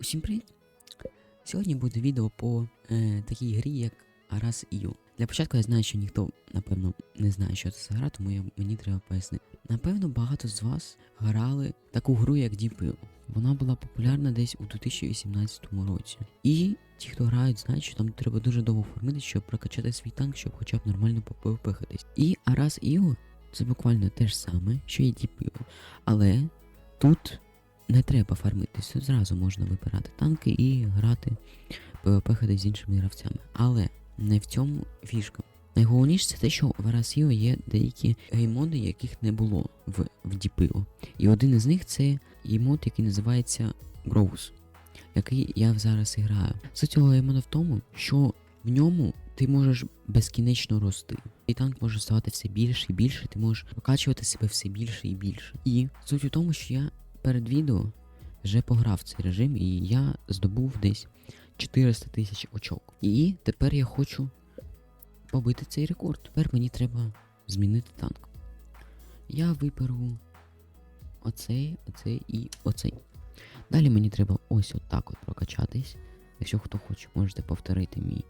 Усім привіт! Сьогодні буде відео по е, такій грі, як Aras EU. Для початку я знаю, що ніхто, напевно, не знає, що це за гра, тому я, мені треба пояснити. Напевно, багато з вас грали таку гру, як Blue. Вона була популярна десь у 2018 році. І ті, хто грають, знають, що там треба дуже довго формити, щоб прокачати свій танк, щоб хоча б нормально попихатись. І Aras EU це буквально те ж саме, що і Blue. Але тут не треба фармитись, зразу можна вибирати танки і грати PvP з іншими гравцями. Але не в цьому фішка. Найголовніше це те, що в RSIO є деякі геймоди, яких не було в, в DPO. І один із них це геймод, який називається Growth, який я зараз граю. Суть цього геймода в тому, що в ньому ти можеш безкінечно рости. І танк може ставати все більше і більше, ти можеш прокачувати себе все більше і більше. І суть у тому, що я перед відео вже пограв цей режим, і я здобув десь 400 тисяч очок. І тепер я хочу побити цей рекорд. Тепер мені треба змінити танк. Я виберу оцей, оцей і оцей. Далі мені треба ось отак от прокачатись. Якщо хто хоче, можете повторити мій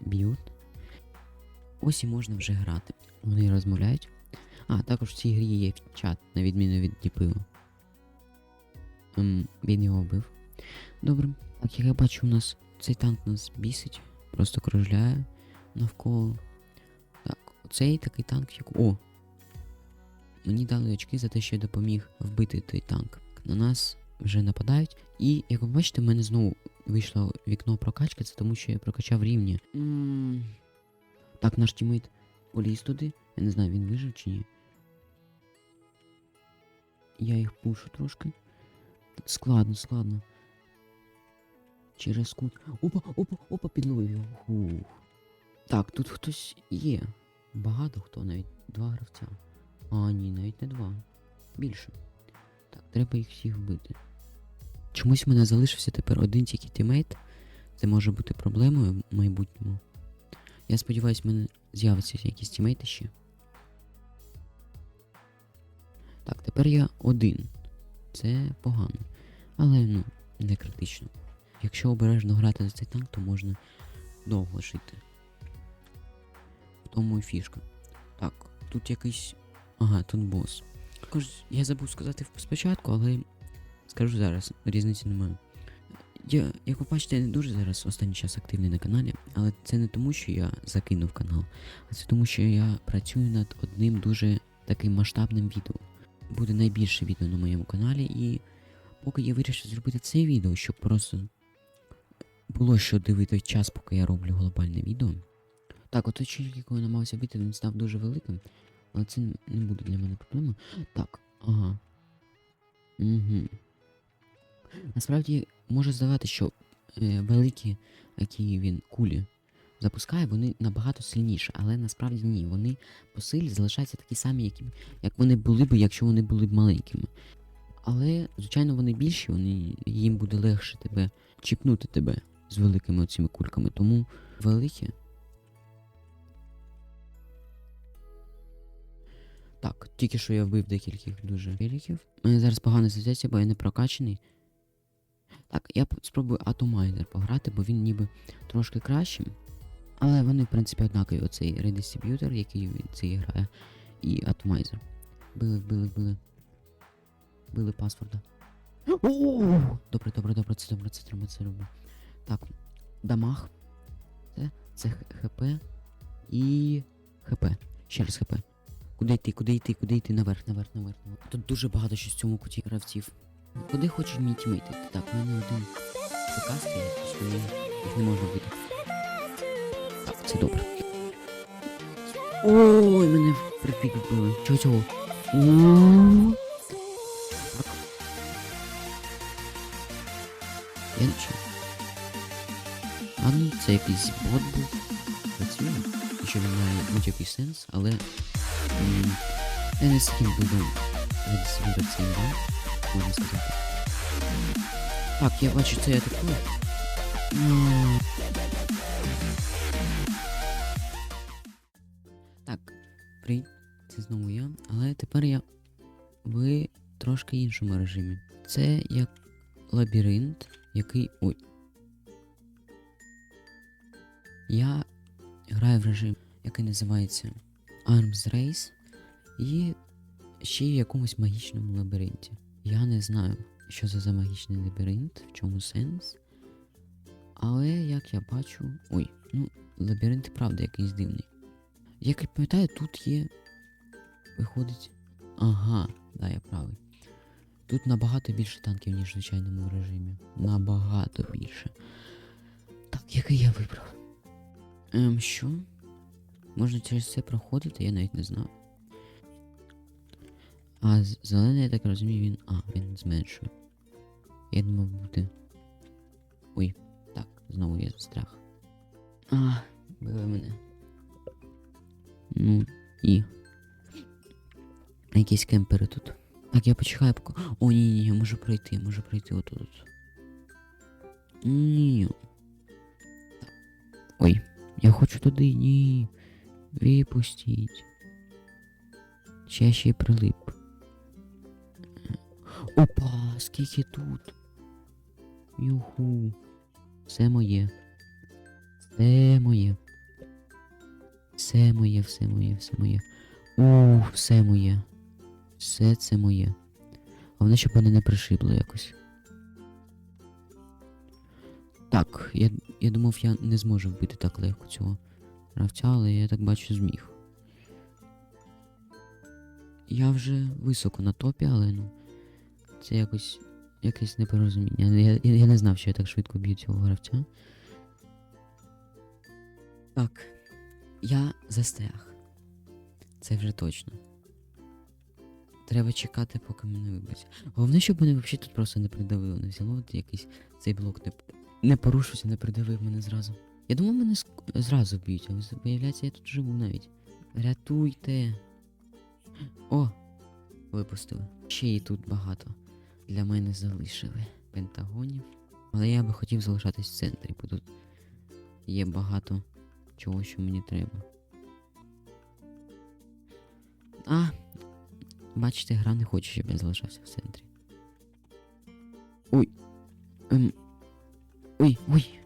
білд. Ось і можна вже грати. Вони розмовляють. А, також в цій грі є чат, на відміну від Діпиво. Ем, він його вбив. Добре. Так, як я бачу, у нас цей танк нас бісить, просто кружляє навколо. Так, оцей такий танк, як. О! Мені дали очки за те, що я допоміг вбити той танк. На нас вже нападають. І, як ви бачите, в мене знову вийшло вікно прокачки, це тому що я прокачав рівні. м Так, наш тімейт поліз туди. Я не знаю, він вижив чи ні. Я їх пушу трошки. Складно, складно. Через кут. Опа, опа, опа, підловив його. Так, тут хтось є. Багато хто, навіть два гравця. А, ні, навіть не два. Більше. Так, треба їх всіх вбити. Чомусь в мене залишився тепер один тільки тімейт. Це може бути проблемою в майбутньому. Я сподіваюся, в мене з'явиться якісь тімейти ще. Так, тепер я один. Це погано. Але ну, не критично. Якщо обережно грати за цей танк, то можна довго жити. В тому і фішка. Так, тут якийсь. Ага, тут бос. Також я забув сказати спочатку, але скажу зараз, різниці немає. Я, як ви бачите, я не дуже зараз останній час активний на каналі, але це не тому, що я закинув канал, а це тому, що я працюю над одним дуже таким масштабним відео. Буде найбільше відео на моєму каналі, і поки я вирішив зробити це відео, щоб просто було що дивити час, поки я роблю глобальне відео. Так, от чоловік, якого я намагався бити, він став дуже великим, але це не буде для мене проблемою. Так, ага. Угу. Насправді може здавати, що е, великі, які він кулі запускає, вони набагато сильніші, але насправді ні. Вони по силі залишаються такі самі, які, як вони були б, якщо вони були б маленькими. Але, звичайно, вони більші, вони, їм буде легше тебе чіпнути тебе з великими оцими кульками. Тому великі. Так, тільки що я вбив декількох дуже великів. У мене зараз погана ситуація, бо я не прокачаний. Так, я спробую Atomizer пограти, бо він ніби трошки кращим. Але вони, в принципі, однакові. Оцей редистриб'ютор, який він цей грає, і Atomizer. Били, вбили, вбили. Били паспорта. О! Добре, добре, добре, це добре, це треба, це робимо. Так, дамаг. Це, це ХП і ХП. Ще раз ХП. Куди йти, куди йти, куди йти? Наверх, наверх, наверх, наверх. Тут дуже багато що в цьому куті гравців. Куди хочуть мій тімейт йти? Так, в мене один стоїть, що їх не можу вбити. Це добре. Ой, мене припік вбили. Чого? Так. Я не чую. Ну, це якийсь бот був. Працює. Що він має будь-який сенс, але. Я не з буду відсвітити цей бот, можна сказати. Так, я бачу, це я атакую. Це знову я, але тепер я в трошки іншому режимі. Це як лабіринт, який. Ой. Я граю в режим, який називається Arms Race, і ще в якомусь магічному лабіринті. Я не знаю, що це за магічний лабіринт, в чому сенс. Але як я бачу. Ой, ну, лабіринт правда якийсь дивний. Як я пам'ятаю, тут є. Виходить. Ага, да, я правий. Тут набагато більше танків, ніж в звичайному режимі. Набагато більше. Так, який я вибрав? Ем, що? Можна через це проходити, я навіть не знав. А зелений, я так розумію, він. А, він зменшує. Я думав буде. Ой, так, знову є страх. А, били мене. Ну, і. Якісь кемпери тут. Так, я почекаю поки. О, ні, ні, я можу пройти, я можу пройти отут. Ні. Ой, я хочу туди, ні. Випустіть. Чи ще прилип. Опа, скільки тут. Юху. Все моє. Все моє. Все моє, все моє, все моє. Ух, все моє. Все це моє. Головне, щоб мене не пришибло якось. Так, я, я думав, я не зможу вбити так легко цього гравця, але я так бачу зміг. Я вже високо на топі, але ну. Це якось якесь непорозуміння. Я, я, я не знав, що я так швидко б'ю цього гравця. Так, я застряг. Це вже точно. Треба чекати, поки мене вибить. Головне, щоб мене взагалі тут просто не придавило. Не взяло якийсь цей блок не, не порушився, не придавив мене зразу. Я думав, мене зразу б'ють, але виявляється, я тут живу навіть. Рятуйте. О! Випустили. Ще і тут багато. Для мене залишили пентагонів. Але я би хотів залишатись в центрі, бо тут є багато чого, що мені треба. А, бачите, гра не хоче, щоб я залишався в центрі. Ой. Ем. Ой, ой.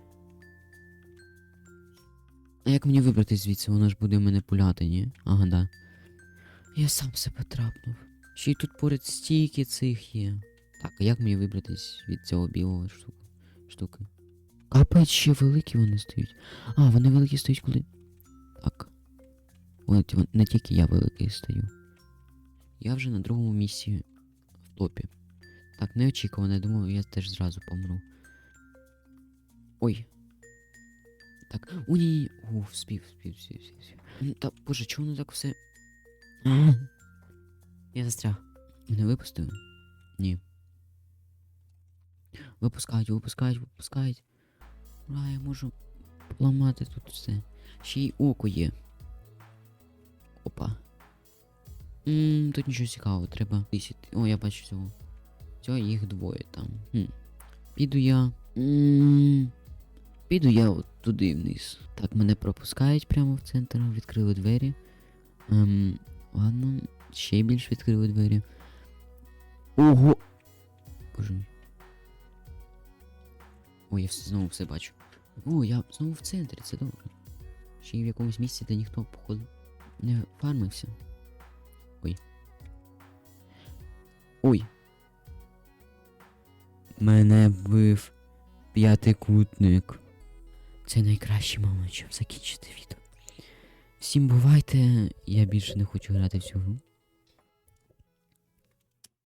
А як мені вибратись звідси? Воно ж буде мене пуляти, ні? Ага, да. Я сам себе трапнув. Ще й тут поряд стільки цих є. Так, а як мені вибратись від цього білого штуки? штуки? Капець ще великі вони стають. А, вони великі стають, коли. Так. От, не тільки я великий стаю. Я вже на другому місці в топі. Так, неочікувано, я думав, я теж зразу помру. Ой. Так, о, ні, о, спів, спів, спів, спів, Та, боже, чому воно так все. Я застряг. Мене випустили? Ні. Випускають, випускають, випускають. Ура, я можу поламати тут все. Ще й око є. Ммм, тут нічого цікавого, треба тисяти. О, я бачу цього. Цього їх двоє там. Хм. Піду я. Ммм. Піду я от туди вниз. Так, мене пропускають прямо в центр, відкрили двері. Ем, ладно, ще більш відкрили двері. Ого! Боже мій. Ой, я все, знову все бачу. О, я знову в центрі, це добре. Ще й в якомусь місці, де ніхто, походу, не фармився. Ой. Мене вбив п'ятикутник. Це найкращий момент, щоб закінчити відео. Всім бувайте, я більше не хочу грати в цю гру.